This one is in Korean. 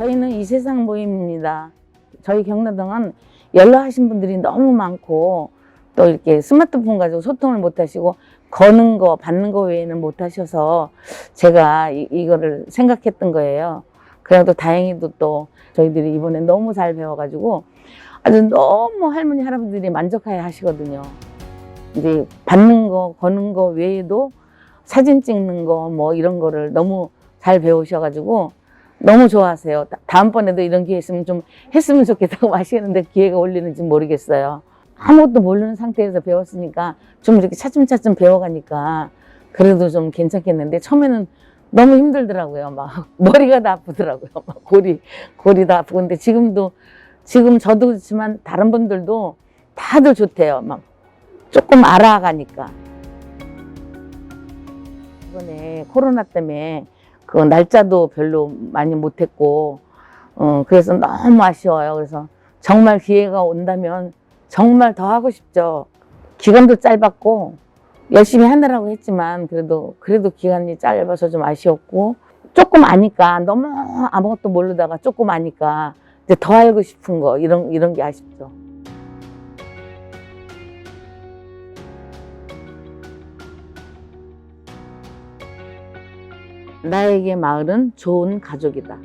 저희는 이 세상 모임입니다. 저희 경로당은 연락하신 분들이 너무 많고 또 이렇게 스마트폰 가지고 소통을 못 하시고 거는 거 받는 거 외에는 못 하셔서 제가 이, 이거를 생각했던 거예요. 그래도 다행히도 또 저희들이 이번에 너무 잘 배워가지고 아주 너무 할머니 할아버지들이 만족해 하시거든요. 이제 받는 거 거는 거 외에도 사진 찍는 거 뭐 이런 거를 너무 잘 배우셔가지고 너무 좋아하세요. 다- 다음번에도 이런 기회 있으면 좀 했으면 좋겠다고 하시는데 기회가 올리는지 모르겠어요. 아무것도 모르는 상태에서 배웠으니까 좀 이렇게 차츰차츰 배워가니까 그래도 좀 괜찮겠는데 처음에는 너무 힘들더라고요. 막 머리가 다 아프더라고요. 막 골이 골이 다 아프고 근데 지금도 지금 저도 그렇지만 다른 분들도 다들 좋대요. 막 조금 알아가니까 이번에 코로나 때문에 그 날짜도 별로 많이 못했고 어 그래서 너무 아쉬워요. 그래서 정말 기회가 온다면 정말 더 하고 싶죠. 기간도 짧았고 열심히 하느라고 했지만 그래도 그래도 기간이 짧아서 좀 아쉬웠고 조금 아니까 너무 아무것도 모르다가 조금 아니까 이제 더 알고 싶은 거 이런 이런 게 아쉽죠. 나에게 마을은 좋은 가족이다.